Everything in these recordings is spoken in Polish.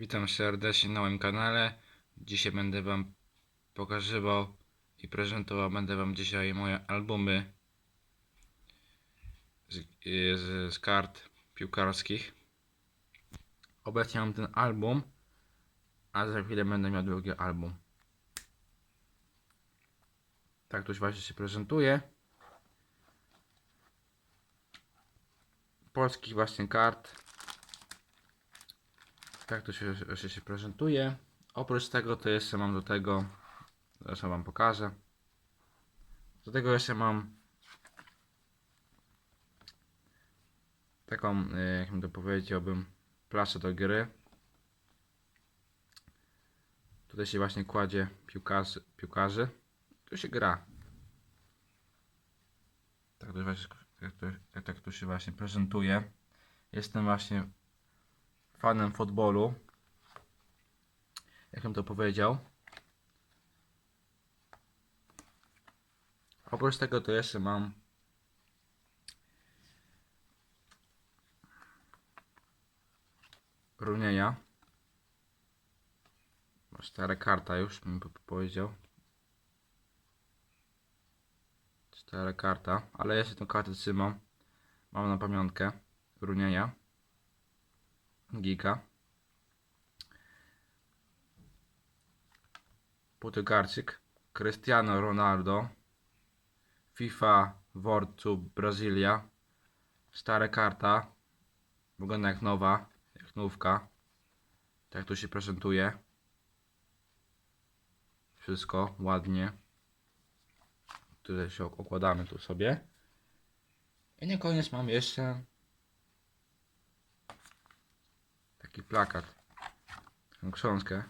Witam serdecznie na moim kanale. Dzisiaj będę Wam pokazywał i prezentował będę Wam dzisiaj moje albumy z, y, z, z kart piłkarskich. Obecnie mam ten album, a za chwilę będę miał drugi album. Tak to właśnie się prezentuje. Polskich właśnie kart. Tak to się, się, się prezentuje. Oprócz tego to jeszcze mam do tego, zresztą wam pokażę. Do tego jeszcze mam taką, e, jak bym to powiedziałbym, plaszę do gry. Tutaj się właśnie kładzie piłkarzy, piłkarzy. Tu się gra. Tak to, właśnie, tak, to, tak to się właśnie prezentuje. Jestem właśnie fanem futbolu. Jak bym to powiedział. Oprócz tego to jeszcze mam Runieja. Stara karta już, bym po- powiedział. Stara karta, ale jeszcze tą kartę trzymam. Mam na pamiątkę. Runieja. Giga. Portugalczyk. Cristiano Ronaldo. FIFA World Cup Brazylia. Stara karta. Wygląda jak nowa, jak nówka. Tak tu się prezentuje. Wszystko ładnie. Tutaj się okładamy tu sobie. I na koniec mam jeszcze taki plakat. Taką książkę.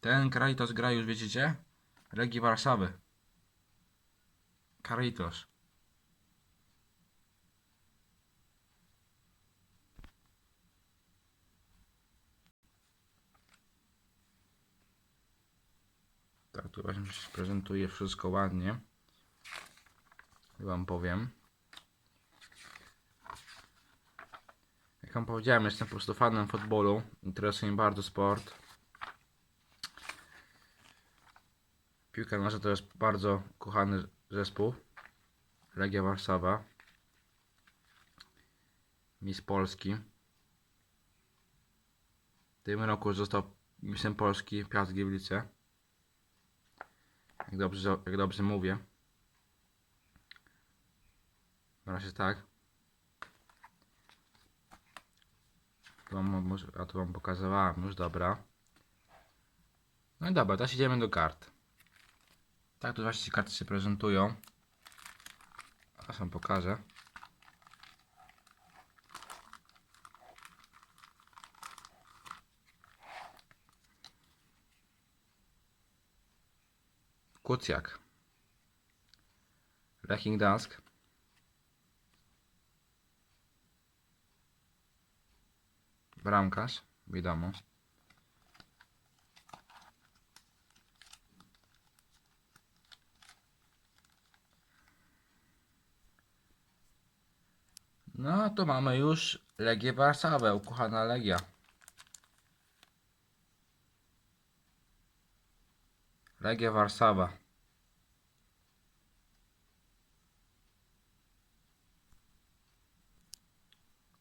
Ten Karitos gra już wiecie? Legii Warszawy. Karitos. Tak, tu właśnie się prezentuje wszystko ładnie. I Wam powiem. Jak Wam powiedziałem, jestem po prostu fanem futbolu. Interesuje mnie bardzo sport. Piłka nożna to jest bardzo kochany zespół. Legia Warszawa. Mistrz Polski. W tym roku został mistrzem Polski Piast Gliwice. Jak dobrze, jak dobrze mówię. Na razie tak. Wam, może- a tu wam pokazywałem już, dobra. No i dobra, teraz idziemy do kart. Tak tu właśnie karty się prezentują. A sam pokażę. Kucjak. Leching Dansk. Bramkarz, wiadomo. No to mamy już Legię Warszawę, ukochana Legia. Legia Warszawa.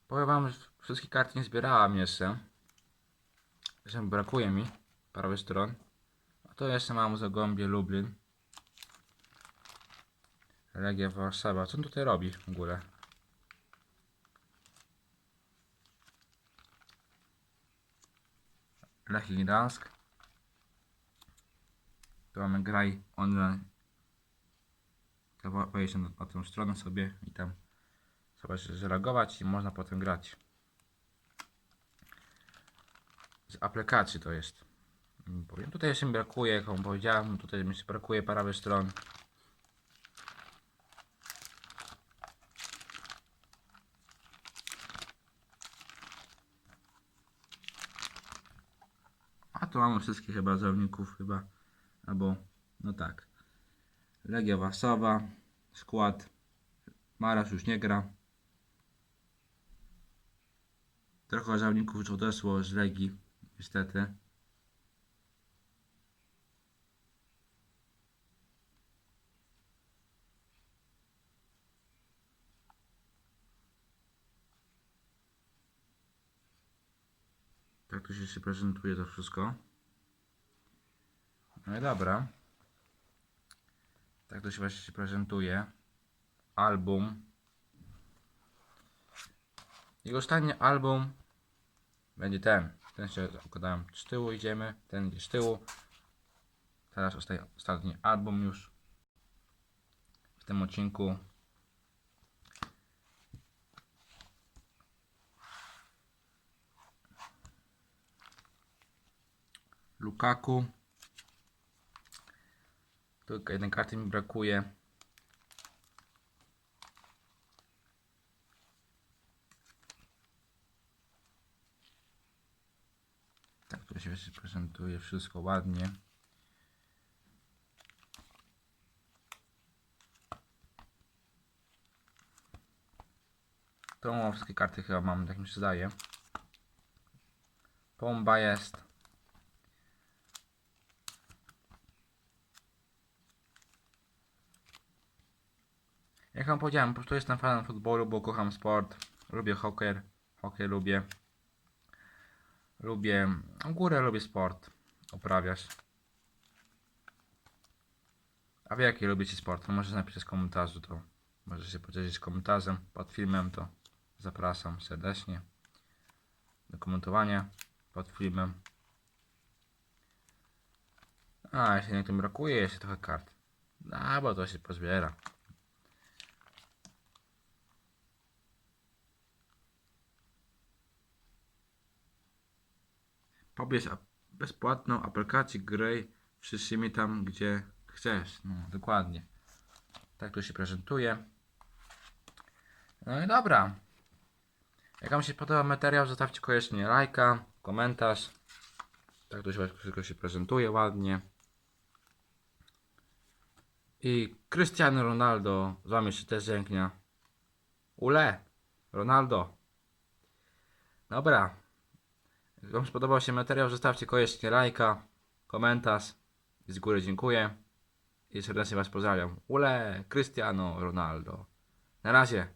Powiem wam, że wszystkie karty nie zbierałem jeszcze. Że brakuje mi prawej stron. A to jeszcze mam Zagłębie Lublin. Legia Warszawa. Co on tutaj robi w ogóle? Lechii Gdańsk. Tu mamy graj online. To wejść na, na tę stronę sobie i tam sobie zareagować i można potem grać. Z aplikacji to jest. Mm, Powiem. Tutaj jeszcze mi brakuje, jak wam powiedziałem, tutaj mi się brakuje prawej strony. to mamy wszystkich chyba zawodników chyba. Albo, no tak. Legia Warszawa, skład. Marasz już nie gra. Trochę zawodników już odeszło z Legii, niestety. Tak to się prezentuje to wszystko. No i dobra. Tak to się właśnie się prezentuje. Album. I ostatni album będzie ten. Ten się układałem z tyłu idziemy. Ten idzie z tyłu. Teraz ostatni album już. W tym odcinku. Lukaku. Tylko jednej karty mi brakuje. Tak to się prezentuje wszystko ładnie. Mam wszystkie karty chyba mam, tak mi się zdaje. Pomba jest. Jak wam powiedziałem, po prostu jestem fanem futbolu, bo kocham sport. Lubię hokej, hokej lubię. Lubię, górę lubię sport uprawiać. A wy jaki lubicie sport? No napisać w komentarzu, to możecie się podzielić komentarzem pod filmem, to zapraszam serdecznie do komentowania pod filmem. A, jeśli nie tym brakuje, jeszcze trochę kart. A, bo to się pozbiera. Pobierz bezpłatną aplikację gry wszystkimi tam, gdzie chcesz. No, dokładnie. Tak to się prezentuje. No i dobra. Jak Wam się podoba materiał, zostawcie koniecznie lajka, komentarz. Tak to się wszystko się prezentuje ładnie. I Cristiano Ronaldo z Wami się też dzięknie. Ule! Ronaldo. Dobra. Wam spodobał się materiał, zostawcie koniecznie lajka, komentarz. Z góry dziękuję. I serdecznie Was pozdrawiam. Ule, Cristiano Ronaldo. Na razie.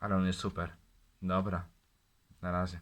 Ale on jest super. Dobra. Na razie.